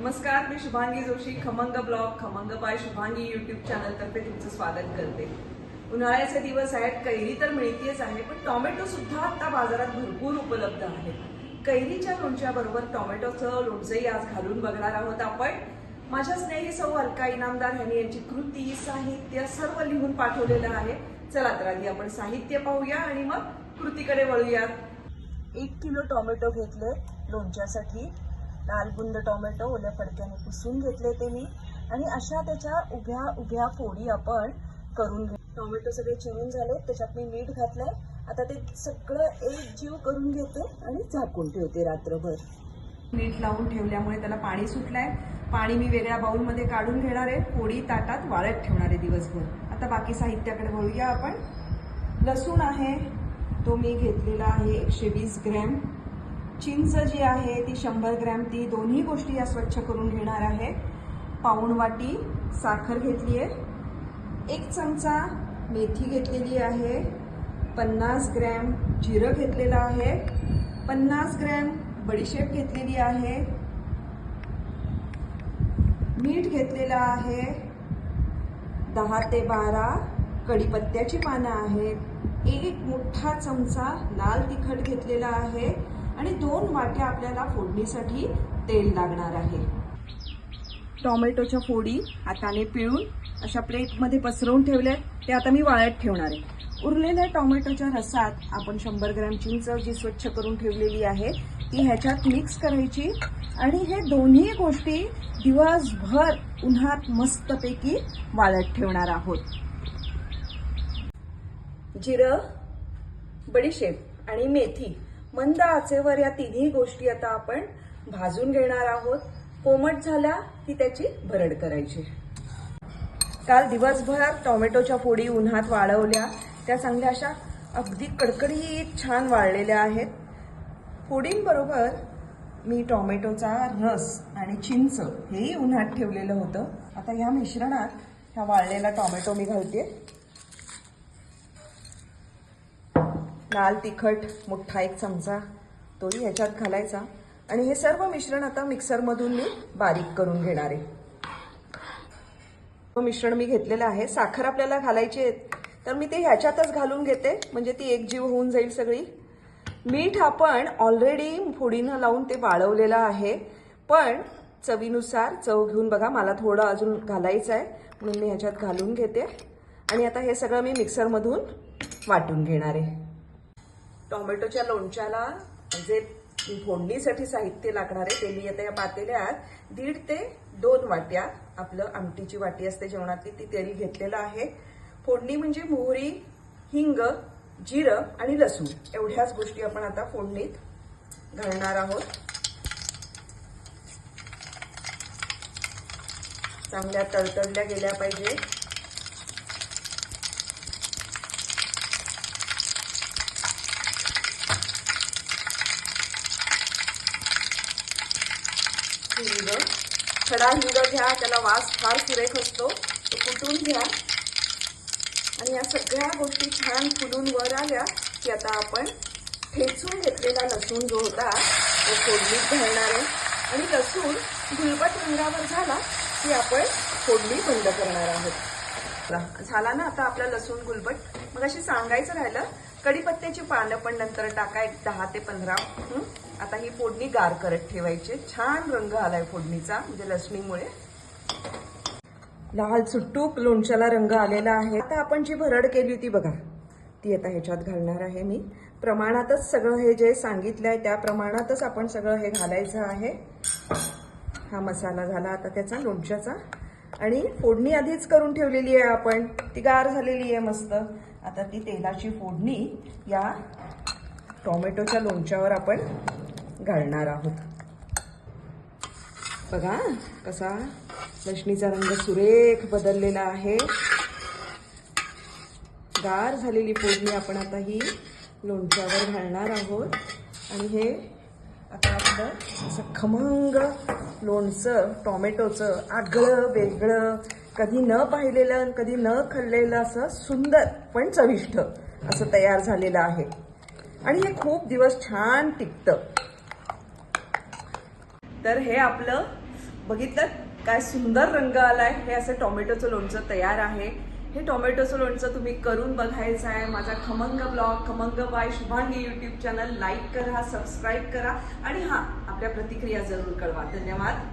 नमस्कार मी शुभांगी जोशी खमंग ब्लॉग खमंग बाय शुभांगी युट्यूब चॅनल तर्फे तुमचं स्वागत करते. उन्हाळ्याचे दिवस आहेत कैरी तर मिळतीच आहे पण टॉमॅटो सुद्धा आता बाजारात भरपूर उपलब्ध आहे. कैरीच्या लोणच्याबरोबर टोमॅटोचं लोणचंही आज घालून बघणार आहोत आपण. माझ्या स्नेही सौ अलका इनामदार यांनी यांची कृती साहित्य सर्व लिहून पाठवलेलं आहे. चला तर आधी आपण साहित्य पाहूया आणि मग कृतीकडे वळूयात. एक किलो टोमॅटो घेतले लोणच्यासाठी. लालबुंद टोमॅटो ओल्या फडक्याने पुसून घेतले ते मी आणि अशा त्याच्या उभ्या उभ्या फोडी आपण करून घे टोमॅटो सगळे चिरून झाले त्याच्यात मी मीठ घातलंय. आता ते सगळं एक जीव करून घेते आणि झाकून ठेवते रात्रभर. मीठ लावून ठेवल्यामुळे त्याला पाणी सुटलंय. पाणी मी वेगळ्या बाउलमध्ये काढून घेणार आहे. पोळी ताटात वाळत ठेवणार आहे दिवसभर. आता बाकी साहित्याकडे वळूया आपण. लसूण आहे. तो मी घेतलेला आहे एकशे वीस ग्रॅम. चिंच जी आहे ती शंभर ग्रॅम ती दोन्ही गोष्टी या स्वच्छ करून घेणार आहे. पाऊण वाटी साखर घेतली आहे. एक चमचा मेथी घेतलेली आहे. पन्नास ग्रॅम जिरं घेतलेलं आहे. पन्नास ग्रॅम बडीशेप घेतलेली आहे. मीठ घेतलेलं आहे. दहा ते बारा कढीपत्त्याची पानं आहेत. एक मोठा चमचा लाल तिखट घेतलेला आहे. आणि दोन वाट्या आपल्याला फोडणीसाठी तेल लागणार आहे. टोमॅटोच्या फोडी हाताने पिळून अशा प्लेटमध्ये पसरवून ठेवल्या ते आता मी वाळत ठेवणार आहे. उरलेल्या टोमॅटोच्या रसात आपण शंभर ग्रॅम चिंच जी स्वच्छ करून ठेवलेली आहे ती ह्याच्यात मिक्स करायची. आणि हे दोन्ही गोष्टी दिवसभर उन्हात मस्तपैकी वाळत ठेवणार आहोत. जिरं बडीशेप आणि मेथी मंद आचेवर या तिन्ही गोष्टी आता आपण भाजून घेणार आहोत. कोमट झाल्या की त्याची भरड करायची. काल दिवसभर टोमॅटोच्या फोडी उन्हात वाळवल्या. त्या चांगल्या अशा अगदी कडकडीत छान वाळलेल्या आहेत. फोडींबरोबर मी टॉमॅटोचा रस आणि चिंच हेही उन्हात ठेवलेलं होतं. आता ह्या मिश्रणात ह्या वाळलेला टोमॅटो मी घालते लाल तिखट मोठा एक चमचा तोही ह्याच्यात घालायचा. आणि हे सर्व मिश्रण आता मिक्सरमधून मी बारीक करून घेणार आहे. मिश्रण मी घेतलेलं आहे. साखर आपल्याला घालायची आहे तर मी ते ह्याच्यातच घालून घेते. म्हणजे ती एकजीव होऊन जाईल सगळी. मीठ आपण ऑलरेडी फोडीनं लावून ते वाळवलेलं आहे. पण चवीनुसार चव घेऊन बघा मला थोडं अजून घालायचं आहे म्हणून मी ह्याच्यात घालून घेते. आणि आता हे सगळं मी मिक्सरमधून वाटून घेणार आहे. टोमॅटोच्या लोणच्याला जे फोडणीसाठी साहित्य लागणार आहे ते मी आता या पातेल्यात दीड ते दोन वाट्या आपलं आमटीची वाटी असते जेवणातली ती तरी घेतलेलं आहे. फोडणी म्हणजे मोहरी हिंग जिरं आणि लसूण. एवढ्याच गोष्टी आपण आता फोडणीत घालणार आहोत. चांगल्या तडतडल्या गेल्या पाहिजे. हिंग खडा हिंग घ्या त्याला वास फार सुरेख असतो. तो कुटून घ्या. आणि या सगळ्या गोष्टी छान फुलून वर आल्या की आता आपण ठेचून घेतलेला लसूण जो होता तो फोडणीत घालणार आहे. आणि लसूण गुलबट रंगावर झाला की आपण फोडणी बंद करणार आहोत. झाला ना आता आपला लसूण गुलबट मग अशी सांगायचं राहिलं कढीपत्त्याची पानं पण नंतर टाका एक दहा ते पंधरा. आता ही फोडणी गार करत ठेवायची. छान रंग आलाय फोडणीचा म्हणजे लसणीमुळे. लाल सुट्टूक लोणच्याला रंग आलेला आहे. आता आपण जी भरड केली होती बघा ती आता ह्याच्यात घालणार आहे मी. प्रमाणातच सगळं हे जे सांगितलं आहे त्या प्रमाणातच आपण सगळं हे घालायचं आहे. हा मसाला झाला आता त्याचा लोणच्याचा. आणि फोडणी आधीच करून ठेवलेली आहे आपण. ती गार झालेली आहे मस्त. आता ती तेलाची फोडणी या टोमॅटोच्या लोणच्यावर आपण घालणार आहोत. बघा कसा लसणीचा रंग सुरेख बदललेला आहे. गार झालेली फोडणी आपण आता ही लोणच्यावर घालणार आहोत. आणि हे आता आपलं असं खमंग लोणचं टोमॅटोचं आगळं वेगळं कधी न पाहिलेलं आणि कधी न खाल्लेलं असं सुंदर पण चविष्ट असं तयार झालेलं आहे. आणि हे खूप दिवस छान टिकतं. तर हे आपलं बघितलं काय सुंदर रंग आलाय. हे असं टोमॅटोचं लोणचं तयार आहे. हे टोमॅटोचं लोणचं तुम्ही करून बघायचं आहे माझा खमंग ब्लॉग खमंग by Shubhangi YouTube channel like करा सबस्क्राईब करा. आणि हां आपल्या प्रतिक्रिया जरूर कळवा. धन्यवाद.